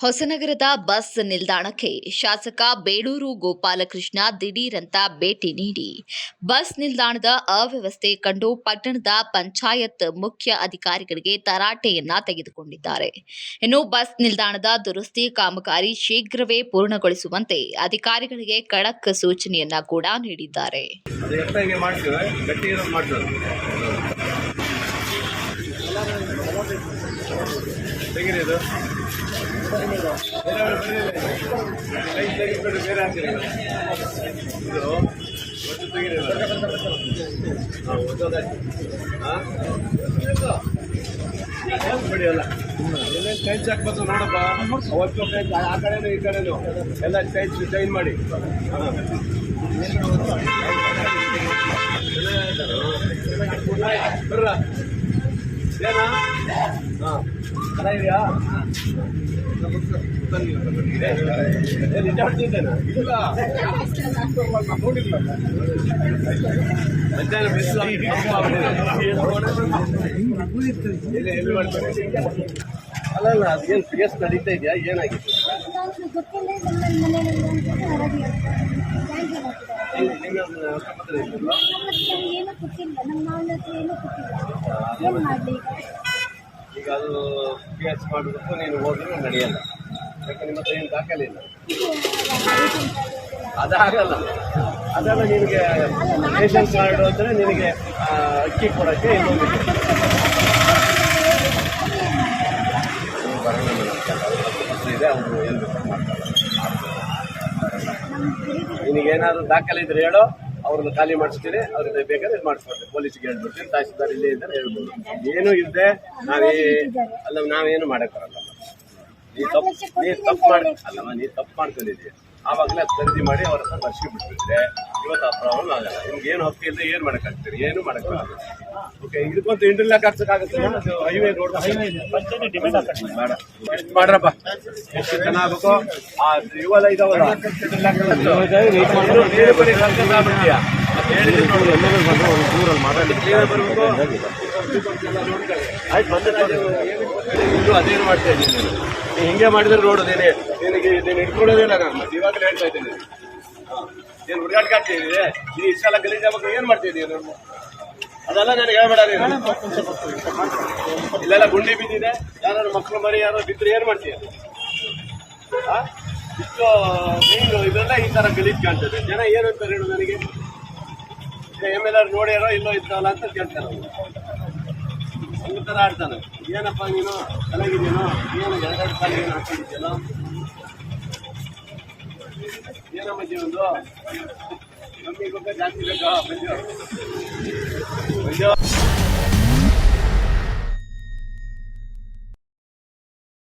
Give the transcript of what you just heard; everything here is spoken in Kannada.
ಹೊಸನಗರದ ಬಸ್ ನಿಲ್ದಾಣಕ್ಕೆ ಶಾಸಕ ಬೇಡೂರು ಗೋಪಾಲಕೃಷ್ಣ ದಿಢೀರಂತ ಭೇಟಿ ನೀಡಿ. ಬಸ್ ನಿಲ್ದಾಣದ ಅವ್ಯವಸ್ಥೆ ಕಂಡು ಪಟ್ಟಣದ ಪಂಚಾಯತ್ ಮುಖ್ಯ ಅಧಿಕಾರಿಗಳಿಗೆ ತರಾಟೆಯನ್ನ ತೆಗೆದುಕೊಂಡಿದ್ದಾರೆ. ಇನ್ನು ಬಸ್ ನಿಲ್ದಾಣದ ದುರಸ್ತಿ ಕಾಮಗಾರಿ ಶೀಘ್ರವೇ ಪೂರ್ಣಗೊಳಿಸುವಂತೆ ಅಧಿಕಾರಿಗಳಿಗೆ ಖಡಕ್ ಸೂಚನೆಯನ್ನ ಕೂಡ ನೀಡಿದ್ದಾರೆ. ತೆಗೀರಿ ಬೇರೆ ಹಾಕಿರಿ. ಇದು. ಹಾಂ ಒಟ್ಟೋದಾಯ್ತು ಹಾಂ? ಬಿಡಿ ಅಲ್ಲ ಎಲ್ಲೆಲ್ಲಿ ಟೈಲ್ಸ್ ಹಾಕ್ಬೇಕು ನೋಡಪ್ಪ. ಅವತ್ತು ಚೇಂಜ್ ಆ ಕಡೆನೂ ಈ ಕಡೆನೂ. ಎಲ್ಲ ಚೇಂಜ್ ಚೈನ್ ಮಾಡಿ. ಹಾಂ. ಬರ್ರ. ಅಲ್ಲ ಅಲ್ಲ ಅದು ಏನು ಕೇಸ್ ನಡೀತಾ ಇದೆಯಾ? ಏನಾಗಿದೆ? ಏನು ಗೊತ್ತಿಲ್ಲ. ನಮ್ಮ ಮಾವನ ಹತ್ರ ಏನೂ ಗೊತ್ತಿಲ್ಲ. ಏನು ಮಾಡಲಿ ಕೇಸ್ ಮಾಡೋದಕ್ಕೂ ನೀನು ಹೋದ್ರೆ ನಡೆಯಲ್ಲ. ಯಾಕೆ ನಿಮ್ಮ ಹತ್ರ ಏನು ದಾಖಲೆ ಇಲ್ಲ? ಅದಾಗಲ್ಲ. ಅದೆಲ್ಲ ನಿನಗೆ ರೇಷನ್ ಕಾರ್ಡ್ ಅಂದರೆ ನಿನಗೆ ಅಕ್ಕಿ ಕೊಡೋಕ್ಕೆ ಇನ್ನೊಂದು ಇದೆ. ಅವರು ಏನು ನಿನಗೇನಾದ್ರು ದಾಖಲೆ ಇದ್ರೆ ಹೇಳೋ. ಅವ್ರನ್ನ ಖಾಲಿ ಮಾಡಿಸ್ತೀನಿ ಅವ್ರಿಗೆ ಬೇಕಾದ್ರೆ ಮಾಡಿಸ್ಕೊಡ್ತೀನಿ ಪೊಲೀಸ್ಗೆ ಹೇಳ್ಬಿಡ್ತೀನಿ, ತಹಸೀಲ್ದಾರ್ ಇಲ್ಲೇ ಇದ್ದಾರೆ ಹೇಳ್ಬೋದು ಏನೂ ಇದ್ದೆ ನಾವೇ ಅಲ್ಲ, ನಾವೇನು ಮಾಡೋಕ್ಕಾಗಲ್ಲ ನೀ ತಪ್ಪು ನೀ ತಪ್ಪು ಮಾಡಿ ಅಲ್ಲಮ್ಮ ನೀ ತಪ್ಪು ಮಾಡ್ಕೊಂಡಿದ್ದೀಯ ಆವಾಗಲೇ ಖರೀದಿ ಮಾಡಿ ಅವ್ರ ಹತ್ರ ಬರ್ಸಿ ಬಿಟ್ಬಿಟ್ರೆ ಇವತ್ತು ಆ ಪ್ರಾಬ್ಲಮ್ ಆಗಲ್ಲ. ನಿಮ್ಗೆ ಏನು ಹಕ್ಕಿ ಇಲ್ಲದೆ ಏನು ಮಾಡೋಕ್ಕಾಗ್ತೀರಿ ಏನು ಮಾಡೋಕ್ಕಾಗಲ್ಲ ಓಕೆ ಇದಕ್ಕೊಂದು ಇಂಟರ್ಲಾಕ್ ಹಾಕ್ಸೋಕ್ಕಾಗುತ್ತೆ ಹೈವೇ ರೋಡ್ ಮಾಡ್ರಪ್ಪ. ಎಷ್ಟು ಜನ ಆಗಬೇಕು? ಆ ಇವೆಲ್ಲ ಇದಾವಲ್ಲ. interlock ನೀನು. ಆಯ್ತು ಬಂದೆ ಅದೇನು ಮಾಡ್ತಾ ಇದ್ದೀನಿ ನೀನು ನೀ ಹಿಂಗೆ ಮಾಡಿದ್ರೆ ರೋಡ್ ನೀನೆ ನಿನಗೆ ನೀನು ಇಟ್ಕೊಳ್ಳೋದಿಲ್ಲ ನಾನು? ಇವಾಗಲೇ ಹೇಳ್ತಾ ಇದ್ದೀನಿ. ಏನು ಹುಡುಗಾಟ ಕಾಡ್ತಿದ್ದೀರಿ ನೀನು ಇಷ್ಟೆಲ್ಲ ಗಲೀಜಾಗ ಏನು ಮಾಡ್ತಿದ್ದೀಯ ನಾನು? ಅದೆಲ್ಲ ನನಗೆ ಹೇಳ್ಬೇಡ ನೀನು. ಇಲ್ಲೆಲ್ಲ ಗುಂಡಿ ಬಿದ್ದಿದೆ. ಯಾರು ಮಕ್ಕಳು, ಮರಿ ಯಾರೋ ಬಿದ್ದರೆ ಏನು ಮಾಡ್ತೀಯ? ಆ? ಇಷ್ಟು, ನೀನು ಇದೆಲ್ಲ ಈ ಥರ ಗಲೀಜ್ ಕಾಣ್ತದೆ ಜನ ಏನು ಅಂತಾರೆ ಹೇಳು ನನಗೆ? ಎಂ ಎಲ್ ಆರ್ ನೋಡ್ಯಾರೋ ಇಲ್ಲೋ ಇದ್ದಾವಲ್ಲ ಅಂತ ಕೇಳ್ತಾರೆ. ಒಂದು ಥರ ಆಡ್ತಾನೆ. ಏನಪ್ಪ ನೀನು? ಚೆನ್ನಾಗಿದ್ದೀನೋ ಏನು ಎರಡೆರಡು ಕಾಲ ಏನು ಹಾಕಿದ್ದೀನೋ ಏನಮ್ಮ ಜೀವನದು ಕಮ್ಮಿ ಗೊಬ್ಬರ ಜಾಸ್ತಿ ಬೇಕಾ? ಬಂದ್ಯೋ ಮಂಜು